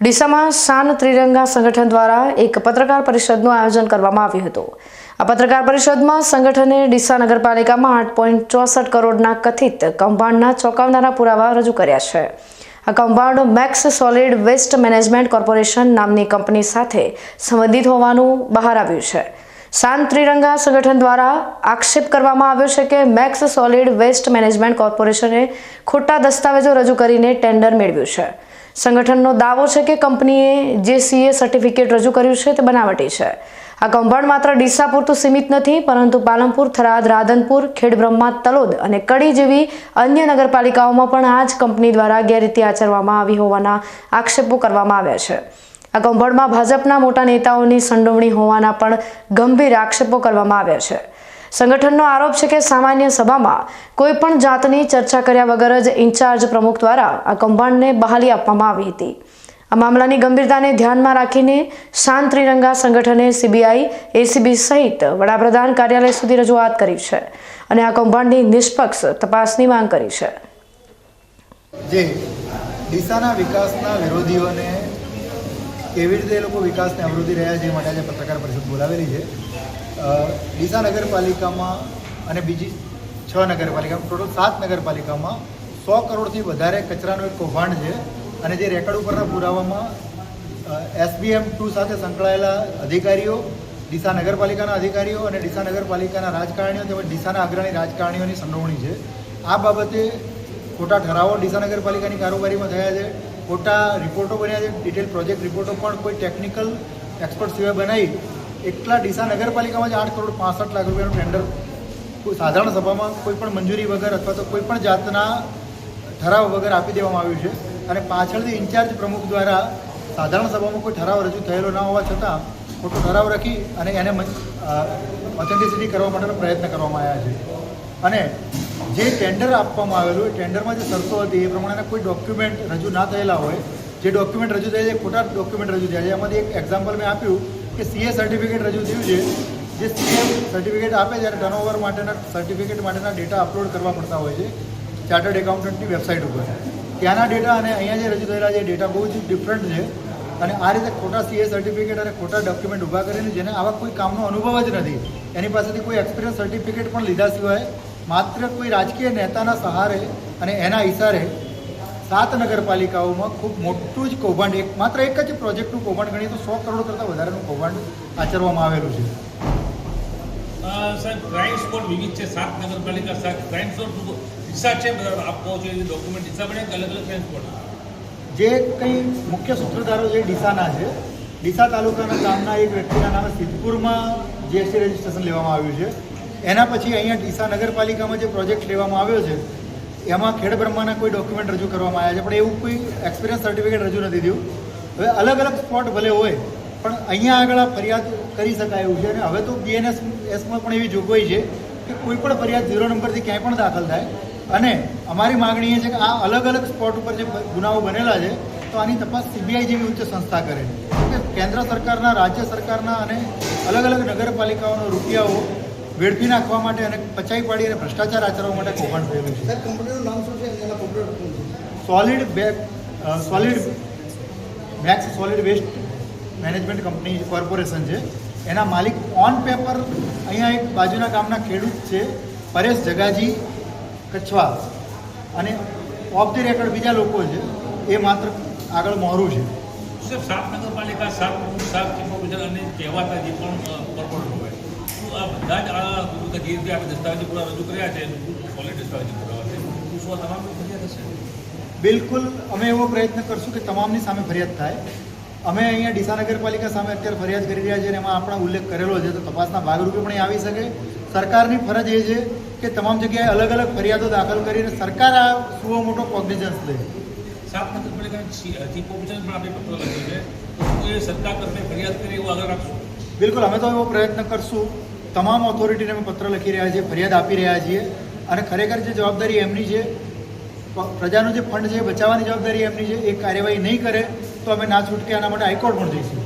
ડીસામાં શાન ત્રિરંગા સંગઠન દ્વારા એક પત્રકાર પરિષદનું આયોજન કરવામાં આવ્યું હતું. આ પત્રકાર પરિષદમાં સંગઠને ડીસા નગરપાલિકામાં આઠ પોઈન્ટ ચોસઠ કરોડના કથિત કૌભાંડના ચોંકાવનારા પુરાવા રજૂ કર્યા છે. આ કૌભાંડ Max solid waste management corporation નામની કંપની સાથે સંબંધિત હોવાનું બહાર આવ્યું છે. શાન ત્રિરંગા સંગઠન દ્વારા આક્ષેપ કરવામાં આવ્યો છે કે મેક્સ સોલિડ વેસ્ટ મેનેજમેન્ટ કોર્પોરેશને ખોટા દસ્તાવેજો રજૂ કરીને ટેન્ડર મેળવ્યું છે. સંગઠનનો દાવો છે કે કંપનીએ જે સીએ સર્ટિફિકેટ રજૂ કર્યું છે તે બનાવટી છે. આ કૌભાંડ માત્ર ડીસા પૂરતું સીમિત નથી, પરંતુ પાલનપુર, થરાદ, રાધનપુર, ખેડબ્રહ્મા, તલોદ અને કડી જેવી અન્ય નગરપાલિકાઓમાં પણ આ જ કંપની દ્વારા ગેરરીતિ આચરવામાં આવી હોવાના આક્ષેપો કરવામાં આવ્યા છે. આ કૌભાંડમાં ભાજપના મોટા નેતાઓની સંડોવણી હોવાના પણ ગંભીર આક્ષેપો કરવામાં આવ્યા છે. સંગઠનનો આરોપ છે કે સામાન્ય સભામાં કોઈ પણ જાતની ચર્ચા કર્યા વગર જ ઇન્ચાર્જ પ્રમુખ દ્વારા આ કૌભાંડને બહાલી આપવામાં આવી હતી. આ મામલાની ગંભીરતાને ધ્યાનમાં રાખીને શાંત ત્રિરંગા સંગઠને સીબીઆઈ, એસીબી સહિત વડાપ્રધાન કાર્યાલય સુધી રજૂઆત કરી છે અને આ કૌભાંડની નિષ્પક્ષ તપાસની માંગ કરી છે. જે ડીસાના વિકાસના વિરોધીઓને કેવી રીતે એ લોકો વિકાસને અવરોધી રહ્યા છે માટે આજે પત્રકાર પરિષદ બોલાવેલી છે. ડીસા નગરપાલિકામાં અને બીજી છ નગરપાલિકામાં ટોટલ સાત નગરપાલિકામાં સો કરોડથી વધારે કચરાનું એક કૌભાંડ છે અને જે રેકર્ડ ઉપરના પુરાવામાં એસબીએમ ટુ સાથે સંકળાયેલા અધિકારીઓ, ડીસા નગરપાલિકાના અધિકારીઓ અને ડીસા નગરપાલિકાના રાજકારણીઓ તેમજ ડીસાના અગ્રણી રાજકારણીઓની સંડોવણી છે. આ બાબતે ખોટા ઠરાવો ડીસા નગરપાલિકાની કારોબારીમાં થયા છે. ખોટા રિપોર્ટો બન્યા છે. ડિટેલ પ્રોજેક્ટ રિપોર્ટો પણ કોઈ ટેકનિકલ એક્સપર્ટ સિવાય બનાવી એટલા ડીસા નગરપાલિકામાં જ આઠ કરોડ પાસઠ લાખ રૂપિયાનું ટેન્ડર કોઈ સાધારણ સભામાં કોઈ પણ મંજૂરી વગર અથવા તો કોઈ પણ જાતના ઠરાવ વગર આપી દેવામાં આવ્યું છે. અને પાછળથી ઇન્ચાર્જ પ્રમુખ દ્વારા સાધારણ સભામાં કોઈ ઠરાવ રજૂ થયેલો ના હોવા છતાં ખોટો ઠરાવ રાખી અને એને ઓથેન્ટિસિટી કરવા માટેનો પ્રયત્ન કરવામાં આવ્યા છે. અને જે ટેન્ડર આપવામાં આવેલું એ ટેન્ડરમાં જે શરતો હતી, એ પ્રમાણેના કોઈ ડોક્યુમેન્ટ રજૂ ના થયેલા હોય, જે ડોક્યુમેન્ટ રજૂ થયા છે, ખોટા ડોક્યુમેન્ટ રજૂ થયા છે, એમાંથી એક એક્ઝામ્પલ મેં આપ્યું. કે સીએ સર્ટિફિકેટ રજૂ થયું છે, જે સીએ સર્ટિફિકેટ આપે ત્યારે ટર્નઓવર માટેના સર્ટિફિકેટ માટેના ડેટા અપલોડ કરવા પડતા હોય છે ચાર્ટર્ડ એકાઉન્ટન્ટની વેબસાઇટ ઉપર. ત્યાંના ડેટા અને અહીંયા જે રજૂ થયેલા છે ડેટા બહુ જ ડિફરન્ટ છે અને આ રીતે ખોટા સીએ સર્ટિફિકેટ અને ખોટા ડોક્યુમેન્ટ ઊભા કરીને જેને આવા કોઈ કામનો અનુભવ જ નથી, એની પાસેથી કોઈ એક્સપિરિયન્સ સર્ટિફિકેટ પણ લીધા સિવાય માત્ર કોઈ રાજકીય નેતાના સહારે અને એના ઇશારે સાત નગરપાલિકાઓમાં ખૂબ મોટું જ કૌભાંડ એક માત્ર એક જ પ્રોજેક્ટનું કૌભાંડ ગણીએ તો સો કરોડ કરતાં વધારેનું કૌભાંડ આચરવામાં આવેલું છે. સાહેબ ક્રાઇમ સ્પોટ વિવિધ છે સાત નગરપાલિકા સાત ક્રાઇમ સ્પોટ હિસ્સા છે બધા જોઈએ ડોક્યુમેન્ટ હિસ્સા બને અલગ અલગ ક્રાઇમ સ્પોટ જે કંઈ મુખ્ય સૂત્રધારો છે ડીસાના છે. ડીસા તાલુકાના ગામના એક વ્યક્તિના નામે સિદ્ધપુરમાં જીએસટી રજિસ્ટ્રેશન લેવામાં આવ્યું છે. એના પછી અહીંયા ડીસા નગરપાલિકામાં જે પ્રોજેક્ટ લેવામાં આવ્યો છે એમાં ખેડ બ્રહ્માના કોઈ ડોક્યુમેન્ટ રજૂ કરવામાં આવ્યા છે, પણ એવું કોઈ એક્સપિરિયન્સ સર્ટિફિકેટ રજૂ નથી થયું. હવે અલગ અલગ સ્પોટ ભલે હોય, પણ અહીંયા આગળ આ ફરિયાદ કરી શકાય એવું છે અને હવે તો બીએનએસ એસમાં પણ એવી જોગવાઈ છે કે કોઈ પણ ફરિયાદ ઝીરો નંબરથી ક્યાંય પણ દાખલ થાય. અને અમારી માગણી એ છે કે આ અલગ અલગ સ્પોટ ઉપર જે ગુનાઓ બનેલા છે, તો આની તપાસ સીબીઆઈ જેવી ઉચ્ચ સંસ્થા કરે. કે કેન્દ્ર સરકારના, રાજ્ય સરકારના અને અલગ અલગ નગરપાલિકાઓનો રૂપિયાઓ વેડફી નાખવા માટે અને પચાઈ પાડી અને ભ્રષ્ટાચાર આચરવા માટે કૌભાંડ થયેલું છે. સર કંપનીનું નામ શું છે? એના corporate solid back solid Max solid waste management company corporation છે. એના માલિક ઓન પેપર અહીંયા એક બાજુના ગામના ખેડૂત છે પરેશ જગાજી કચ્છવા અને ઓફ ધી રેકર્ડ બીજા લોકો છે એ માત્ર આગળ મોરું છે. સાહેબ સાત નગરપાલિકા સાત સાફ સાત અને કહેવાતા જે પણ કોર્પોરેટ હોય. આ બધા જ આ જે રીતે આપણે દસ્તાવેજી પૂરા રજૂ કર્યા છે સોલિડ દસ્તાવેજી પુરાવા છે. શું આ તમામ ફરિયાદ હશે? બિલકુલ અમે એવો પ્રયત્ન કરશું કે તમામની સામે ફરિયાદ થાય. અમે અહીંયા ડીસા નગરપાલિકા સામે અત્યારે ફરિયાદ કરી રહ્યા છીએ અને એમાં આપણા ઉલ્લેખ કરેલો છે તો તપાસના ભાગરૂપે પણ આવી શકે. સરકારની ફરજ એ છે કે તમામ જગ્યાએ અલગ અલગ ફરિયાદો દાખલ કરીને સરકાર આ સુવો મોટો કોગ્નિઝન્સ લે. સાફ નગરપાલિકાના ચીફ ઓફિસર પણ આપણે પત્ર લખ્યો છે. તો એ સરકાર તરફે ફરિયાદ કરી એવું આગળ રાખશું બિલકુલ અમે તો એવો પ્રયત્ન કરશું. તમામ ઓથોરિટીને અમે પત્ર લખી રહ્યા છીએ, ફરિયાદ આપી રહ્યા છીએ. અને ખરેખર જે જવાબદારી એમની છે, પ્રજાનું જે ફંડ છે બચાવવાની જવાબદારી એમની છે, એ કાર્યવાહી નહીં કરે, તો અમે ના છૂટકે આના માટે હાઈકોર્ટ પણ જઈશું.